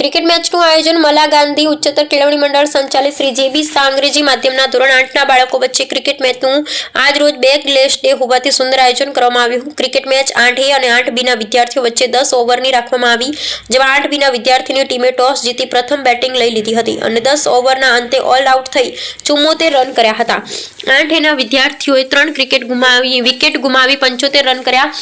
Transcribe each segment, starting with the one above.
Cricket મેચનું આયોજન મલા ગાંધી ઉચ્ચતર કેળવણી મંડળ સંચાલિત શ્રી જેબી શાહ અંગ્રેજી માધ્યમના ધોરણ આઠના બાળકો વચ્ચે ક્રિકેટ મેચનું આજ રોજ બે ગ્લેશ ડે હોવાથી સુંદર આયોજન કરવામાં આવ્યું. ક્રિકેટ મેચ આઠ એ અને આઠ બીના વિદ્યાર્થીઓ વચ્ચે દસ ઓવરની રાખવામાં આવી, જેમાં આઠ બીના વિદ્યાર્થીની ટીમે ટોસ જીતી પ્રથમ બેટિંગ લઈ લીધી હતી અને દસ ઓવરના અંતે ઓલ આઉટ થઈ ચુમ્મોતેર રન કર્યા હતા. આઠ એના વિદ્યાર્થીઓએ ત્રણ ક્રિકેટ ગુમાવી, વિકેટ ગુમાવી પંચોતેર રન કર્યા.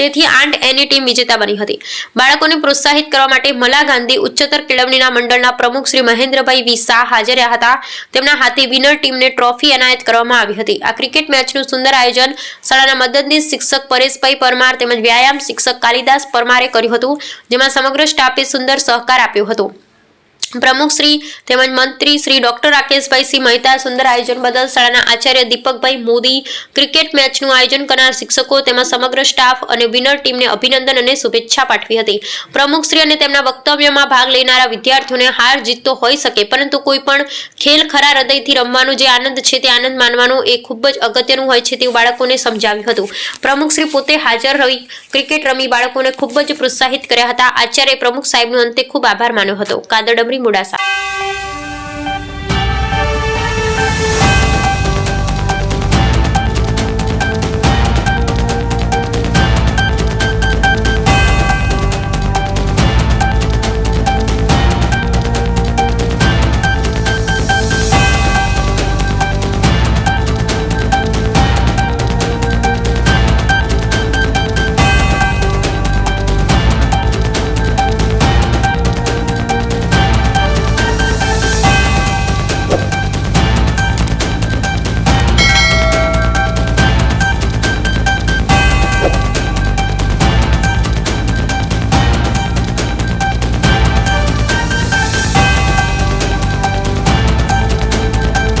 તેથી આઠ એની ટીમ વિજેતા બની હતી. બાળકોને પ્રોત્સાહિત કરવા માટે મલા ગાંધી ઉચ્ચતર કેળવણીના મંડળના પ્રમુખ શ્રી મહેન્દ્રભાઈ વી શાહ હાજર હતા. તેમના હાથે વિનર ટીમને ટ્રોફી એનાયત કરવામાં આવી હતી. આ ક્રિકેટ મેચનું સુંદર આયોજન શાળાના મદદનીશ શિક્ષક પરેશભાઈ પરમાર તેમજ વ્યાયામ શિક્ષક કાલિદાસ પરમારે કર્યું હતું, જેમાં સમગ્ર સ્ટાફે સુંદર સહકાર આપ્યો હતો. પ્રમુખ શ્રી તેમજ મંત્રી શ્રી ડોક્ટર રાકેશભાઈ સિંહ મહેતા સુંદર આયોજન બદલ શાળાના આચાર્ય દીપકભાઈ મોદી ક્રિકેટ મેચનું આયોજન કરનાર શિક્ષકો તેમાં સમગ્ર સ્ટાફ અને વિનર ટીમને અભિનંદન અને શુભેચ્છા પાઠવી હતી. પ્રમુખ શ્રી અને તેમના વક્તવ્યમાં ભાગ લેનારા વિદ્યાર્થીઓને હાર જીત તો હોઈ શકે, પરંતુ કોઈ પણ ખેલ ખરા હૃદયથી રમવાનું જે આનંદ છે તે આનંદ માનવાનો એ ખૂબ જ અગત્યનું હોય છે તેવું બાળકોને સમજાવ્યું હતું. પ્રમુખ શ્રી પોતે હાજર રહી ક્રિકેટ રમી બાળકોને ખૂબ જ પ્રોત્સાહિત કર્યા હતા. આચાર્ય પ્રમુખ સાહેબનો અંતે ખૂબ આભાર માન્યો હતો. કાદર ముడాసా